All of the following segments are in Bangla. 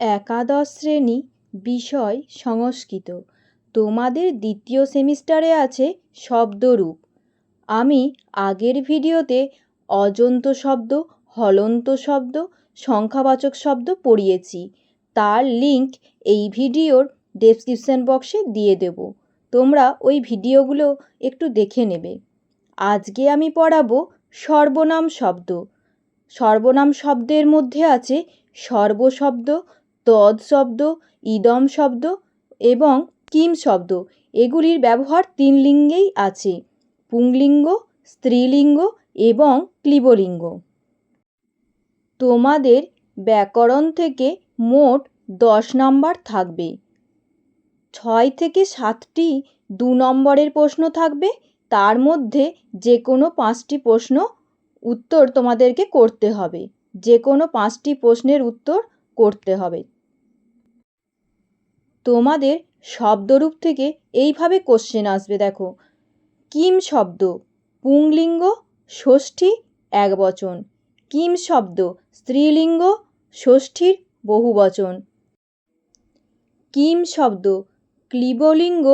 একাদশ শ্রেণি বিষয় সংস্কৃত। তোমাদের দ্বিতীয় সেমিস্টারে আছে শব্দরূপ। আমি আগের ভিডিওতে অজন্ত শব্দ, হলন্ত শব্দ, সংখ্যাবাচক শব্দ পড়িয়েছি। তার লিংক এই ভিডিওর ডেসক্রিপশান বক্সে দিয়ে দেব। তোমরা ওই ভিডিওগুলো একটু দেখে নেবে। আজকে আমি পড়াবো সর্বনাম শব্দ। সর্বনাম শব্দের মধ্যে আছে সর্বশব্দ তদ শব্দ, ইদম শব্দ এবং কিম শব্দ। এগুলির ব্যবহার তিন লিঙ্গেই আছে, পুংলিঙ্গ, স্ত্রীলিঙ্গ এবং ক্লিবলিঙ্গ। তোমাদের ব্যাকরণ থেকে মোট দশ নম্বর থাকবে। ছয় থেকে সাতটি দু নম্বরের প্রশ্ন থাকবে। তার মধ্যে যে কোনো পাঁচটি প্রশ্ন উত্তর তোমাদেরকে করতে হবে। যে কোনো পাঁচটি প্রশ্নের উত্তর করতে হবে। তোমাদের শব্দরূপ থেকে এইভাবে কোশ্চেন আসবে দেখো। কিম শব্দ? পুংলিঙ্গ? ষষ্ঠী? এক বচন কিম শব্দ? স্ত্রীলিঙ্গ? ষষ্ঠীর বহুবচন। কিম শব্দ? ক্লিবলিঙ্গ?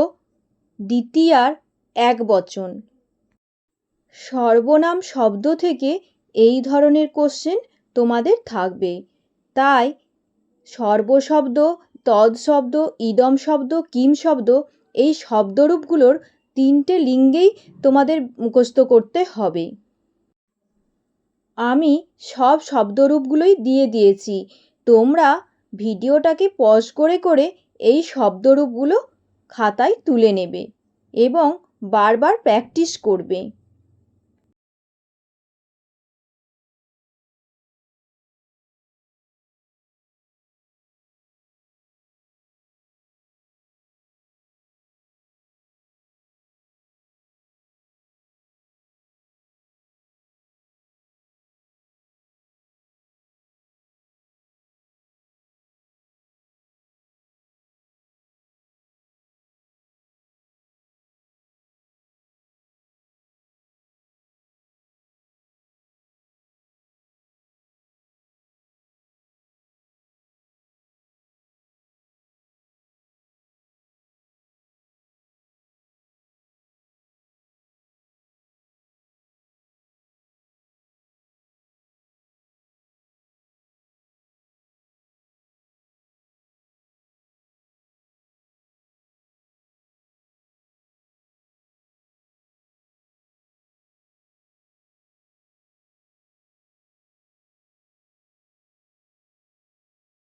দ্বিতীয়ার এক বচন সর্বনাম শব্দ থেকে এই ধরনের কোশ্চেন তোমাদের থাকবে। তাই সর্বশব্দ তদ শব্দ, ইদম শব্দ, কিম শব্দ, এই শব্দরূপগুলোর তিনটে লিঙ্গেই তোমাদের মুখস্থ করতে হবে। আমি সব শব্দরূপগুলোই দিয়ে দিয়েছি। তোমরা ভিডিওটাকে পজ করে করে এই শব্দরূপগুলো খাতায় তুলে নেবে এবং বারবার প্র্যাকটিস করবে।